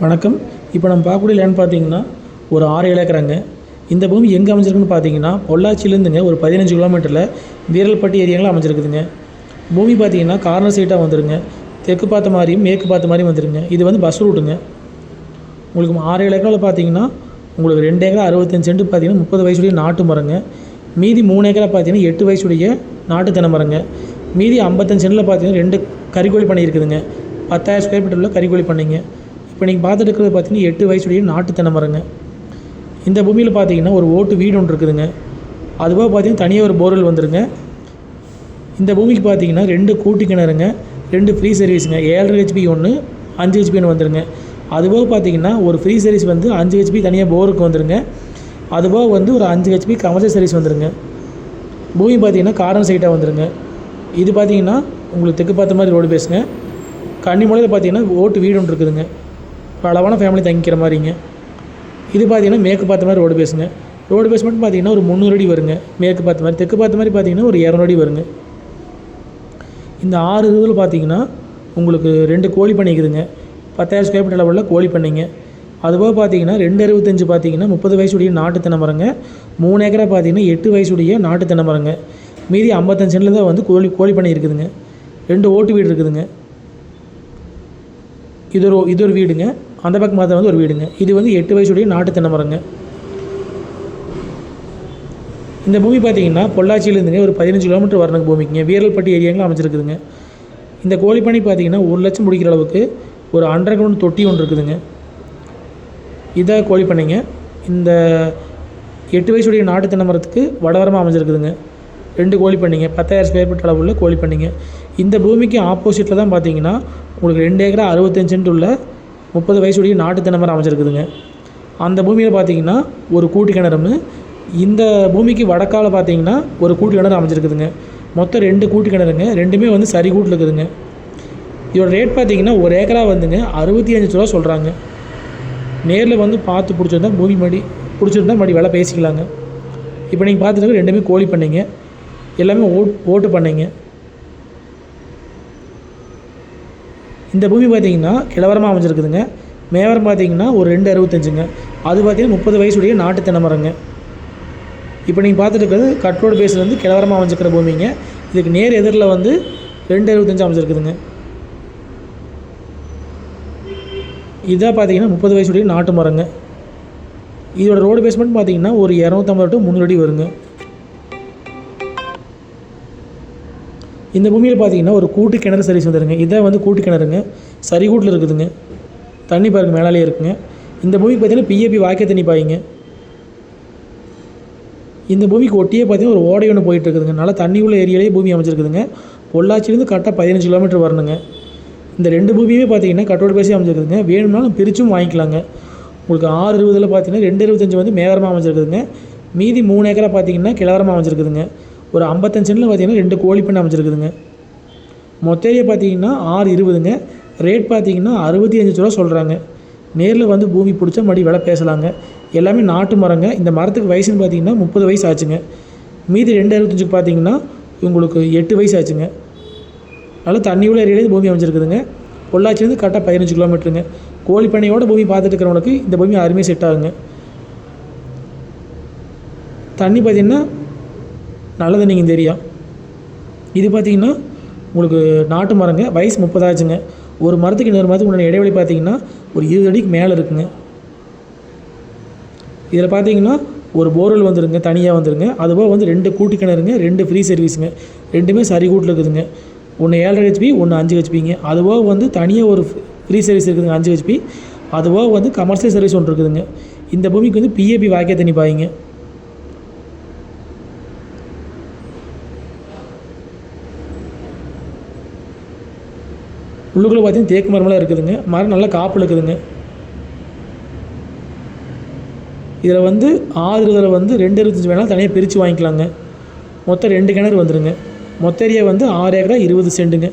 வணக்கம். இப்போ நம்ம பார்க்கக்கூடிய லேண்ட் பார்த்தீங்கன்னா ஒரு ஆறு ஏக்கராங்க. இந்த பூமி எங்கே அமைஞ்சிருக்குன்னு பார்த்தீங்கன்னா பொள்ளாச்சியிலேருந்துங்க ஒரு பதினஞ்சு கிலோமீட்டரில் வீரல்பட்டி ஏரியாவில் அமைஞ்சிருக்குதுங்க. பூமி பார்த்தீங்கன்னா கார்னர் சைட்டாக வந்துருங்க. தெற்கு பார்த்த மாதிரியும் மேற்கு பார்த்த மாதிரியும் வந்துருங்க. இது வந்து பஸ் ரூட்டுங்க உங்களுக்கு ஆறு ஏழு ஏக்கரில் பார்த்தீங்கன்னா உங்களுக்கு ரெண்டு ஏக்கரா அறுபத்தஞ்சு சென்ட் பார்த்தீங்கன்னா முப்பது வயசுடைய நாட்டு மரங்க. மீதி மூணு ஏக்கரா பார்த்தீங்கன்னா எட்டு வயசுடைய நாட்டு தென்னை மரங்க. மீதி ஐம்பத்தஞ்சு சென்டில் பார்த்தீங்கன்னா ரெண்டு கறிக்கோழி பண்ணி இருக்குதுங்க. பத்தாயிரம் ஸ்கொயர் ஃபீட் கறிக்கோழி பண்ணிங்க. இப்போ நீங்கள் பார்த்துட்டு இருக்கிறது பார்த்தீங்கன்னா எட்டு வயசுடைய நாட்டு தென்னை மரங்க இந்த பூமியில் பார்த்தீங்கன்னா ஒரு ஓட்டு வீடு ஒன்று இருக்குதுங்க. அதுபோக பார்த்தீங்கன்னா தனியாக ஒரு போர்வெல் வந்துருங்க. இந்த பூமிக்கு பார்த்தீங்கன்னா ரெண்டு கூட்டு கிணறுங்க ரெண்டு ஃப்ரீ சர்வீஸுங்க ஏழரை ஹெச்பி ஒன்று அஞ்சு ஹெச்பி ஒன்று வந்துருங்க. அதுபோக பார்த்தீங்கன்னா ஒரு ஃப்ரீ சர்வீஸ் வந்து அஞ்சு ஹெச்பி தனியாக போருக்கு வந்துருங்க. அதுபோக வந்து ஒரு அஞ்சு ஹெச்பி கமர்ஷியல் சர்வீஸ் வந்துருங்க. பூமி பார்த்தீங்கன்னா காரம் சைட்டாக வந்துருங்க. இது பார்த்தீங்கன்னா உங்களுக்கு தெற்கு பார்த்த மாதிரி ரோடு பேசுங்க கன்னிமலையில் பார்த்தீங்கன்னா ஓட்டு வீடு ஒன்று இருக்குதுங்க. அளவான ஃபேமிலி தங்கிக்கிற மாதிரிங்க. இது பார்த்தீங்கன்னா மேற்கு பார்த்த மாதிரி ரோடு பேஸுங்க ரோடு பேஸ் மட்டும் பார்த்தீங்கன்னா ஒரு முந்நூறு அடி வருங்க. மேற்கு பார்த்த மாதிரி தெற்கு பார்த்த மாதிரி பார்த்தீங்கன்னா ஒரு இரநூறு அடி வருங்க. இந்த ஆறு இதில் பார்த்தீங்கன்னா உங்களுக்கு ரெண்டு கோழி பண்ணிக்குதுங்க இருக்குதுங்க. பத்தாயிரம் ஸ்கொயர் ஃபீட் அளவில் கோழி பண்ணிங்க. அதுபோக பார்த்தீங்கன்னா ரெண்டு அறுபத்தஞ்சு பார்த்தீங்கன்னா முப்பது வயசுடைய நாட்டு தென்னை மரங்க. மூணு ஏக்கரை பார்த்தீங்கன்னா எட்டு வயசுடைய நாட்டு தென்னை மரங்க. மீதி ஐம்பத்தஞ்சு சென்டில் தான் வந்து கோழி கோழி பண்ணை இருக்குதுங்க. ரெண்டு ஓட்டு வீடு இருக்குதுங்க. இது ஒரு இது ஒரு வீடுங்க. அந்த பக்கம் பார்த்தா வந்து ஒரு வீடுங்க. இது வந்து எட்டு வயசுடைய நாட்டு தென்னை மரங்க இந்த பூமி பார்த்தீங்கன்னா பொள்ளாச்சியிலேருந்துங்க ஒரு பதினஞ்சு கிலோமீட்டர் வரணுங்க பூமிக்குங்க. வீரல்பட்டி ஏரியாங்களும் அமைச்சிருக்குதுங்க இந்த கோழிப்பணி பார்த்தீங்கன்னா ஒரு லட்சம் முடிக்கிற அளவுக்கு ஒரு அண்டர் கிரவுண்ட் தொட்டி ஒன்று இருக்குதுங்க. இதாக கோழிப்பண்ணைங்க இந்த எட்டு வயசுடைய நாட்டு தென்னை மரத்துக்கு வடவரமாக அமைஞ்சிருக்குதுங்க. ரெண்டு கோழி பண்ணைங்க பத்தாயிரம் ஸ்கொயர் ஃபீட் அளவுள்ள கோழி பண்ணிங்க இந்த பூமிக்கு ஆப்போசிட்டில் தான் பார்த்தீங்கன்னா உங்களுக்கு ரெண்டு ஏக்கரா அறுபத்தஞ்சு சென்ட் உள்ள முப்பது வயசுடைய நாட்டு தென்னை அமைச்சிருக்குதுங்க அந்த பூமியில் பார்த்தீங்கன்னா ஒரு கூட்டு கிணறுன்னு இந்த பூமிக்கு வடக்கால் பார்த்தீங்கன்னா ஒரு கூட்டு கிணறு அமைச்சிருக்குதுங்க மொத்தம் ரெண்டு கூட்டு கிணறுங்க ரெண்டுமே வந்து சரி கூட்டில் இருக்குதுங்க. இதோட ரேட் பார்த்தீங்கன்னா ஒரு ஏக்கராக வந்துங்க அறுபத்தி அஞ்சு ரூபா சொல்கிறாங்க நேரில் வந்து பார்த்து பிடிச்சிருந்தா பூமி மடி பிடிச்சிருந்தா மடி விலை பேசிக்கலாங்க. இப்போ நீங்கள் பார்த்துட்டு ரெண்டுமே கோழி பண்ணீங்க. எல்லாமே ஓட் ஓட்டு பண்ணீங்க. இந்த பூமி பார்த்தீங்கன்னா கிழவரமாக அமைஞ்சிருக்குதுங்க. மேவரம் பார்த்தீங்கன்னா ஒரு ரெண்டு அறுபத்தஞ்சுங்க. அது பார்த்தீங்கன்னா முப்பது வயசுடைய நாட்டு தினமரங்க இப்போ நீங்கள் பார்த்துட்டு இருக்கிறது கட்ரோடு பேஸ்லேருந்து கிழவரமாக அமைஞ்சிருக்கிற பூமிங்க. இதுக்கு நேர் எதிரில் வந்து ரெண்டு அறுபத்தஞ்சு அமைஞ்சிருக்குதுங்க. இதாக பார்த்தீங்கன்னா முப்பது வயசுடைய நாட்டு மரங்க. இதோட ரோடு பேஸ்மெண்ட் பார்த்தீங்கன்னா ஒரு இரநூத்தம்பது டு முந்நூறு அடி வருங்க. இந்த பூமியில் பார்த்தீங்கன்னா ஒரு கூட்டு கிணறு சர்வீஸ் வந்துருங்க இதான் வந்து கூட்டு கிணறுங்க. சரி கூட்டில் இருக்குதுங்க. தண்ணி பாருங்க மேலாலே இருக்குங்க. இந்த பூமிக்கு பார்த்தீங்கன்னா பிஏபி வாக்கிய தண்ணி பாய்ங்க. இந்த பூமிக்கு ஒட்டியே பார்த்தீங்கன்னா ஒரு ஓடை ஒன்று போயிட்டு இருக்குதுங்க. நல்லா தண்ணி உள்ள ஏரியாலேயே பூமி அமைச்சிருக்குதுங்க பொள்ளாச்சிலேருந்து கரெக்டாக பதினஞ்சு கிலோமீட்டர் வரணுங்க. இந்த ரெண்டு பூமியுமே பார்த்தீங்கன்னா கட்டோடு பேசி அமைஞ்சிருக்குதுங்க. வேணும்னாலும் பிரிச்சும் வாங்கிக்கலாங்க. உங்களுக்கு ஆறு இருபதில் பார்த்தீங்கன்னா ரெண்டு இருபத்தஞ்சி வந்து மேகரமாக அமைஞ்சிருக்குதுங்க. மீதி மூணு ஏக்கரை பார்த்தீங்கன்னா கிழவரமாக அமைஞ்சிருக்குதுங்க. ஒரு ஐம்பத்தஞ்சு சென்டில் பார்த்தீங்கன்னா ரெண்டு கோழி பண்ணை அமைச்சிருக்குதுங்க மொத்த ஏரியா பார்த்தீங்கன்னா ஆறு இருபதுங்க. ரேட் பார்த்தீங்கன்னா அறுபத்தி அஞ்சு ரூபா சொல்கிறாங்க நேரில் வந்து பூமி பிடிச்சா மறுபடி விலை பேசலாங்க. எல்லாமே நாட்டு மரங்க. இந்த மரத்துக்கு வயசுன்னு பார்த்தீங்கன்னா முப்பது வயசு ஆச்சுங்க. மீதி ரெண்டு அறுபத்தஞ்சுக்கு பார்த்தீங்கன்னா உங்களுக்கு எட்டு வயசு ஆச்சுங்க. நல்லா தண்ணி உள்ள ஏரியாலே பூமி அமைஞ்சிருக்குதுங்க. பொள்ளாச்சிலேருந்து கரெக்டாக பதினஞ்சு கிலோமீட்டருங்க. கோழி பண்ணையோட பூமி பார்த்துட்டு இருக்கிறவங்களுக்கு இந்த பூமி அருமையாக செட் ஆகுங்க. தண்ணி பார்த்தீங்கன்னா நல்லது நீங்கள் தெரியும். இது பார்த்தீங்கன்னா உங்களுக்கு நாட்டு மரங்க வயசு முப்பதாச்சுங்க. ஒரு மரத்துக்கு இன்னொரு மரத்துக்கு உண்டான இடைவெளி பார்த்தீங்கன்னா ஒரு இருபது அடிக்கு மேலே இருக்குங்க. இதில் பார்த்தீங்கன்னா ஒரு போர்வெல் வந்துருங்க தனியாக வந்துருங்க. அதுபோக வந்து ரெண்டு கூட்டு கிணறுங்க ரெண்டு ஃப்ரீ சர்வீஸுங்க ரெண்டுமே சரி கூட்டில் இருக்குதுங்க. ஒன்று ஏழரை ஹெச்பி ஒன்று அஞ்சு ஹெச்பிங்க அதுபோக வந்து தனியாக ஒரு ஃப்ரீ சர்வீஸ் இருக்குதுங்க அஞ்சு ஹெச்பி அதுபோக வந்து கமர்ஷியல் சர்வீஸ் ஒன்று இருக்குதுங்க. இந்த பூமிக்கு வந்து பிஏபி வாக்கிய தண்ணி பாய்ங்க. உள்ளுக்குள்ளே பார்த்தீங்கன்னா தேக்கு மரமெல்லாம் இருக்குதுங்க. மரம் நல்லா காப்பில் இருக்குதுங்க இதில் வந்து ஆறு இதில் வந்து ரெண்டு இருபத்தஞ்சி வேணாலும் தனியாக பிரித்து வாங்கிக்கலாங்க. மொத்தம் ரெண்டு கிணறு வந்துடுங்க மொத்த ஏரியா வந்து ஆறு ஏக்கரா இருபது சென்ட்டுங்க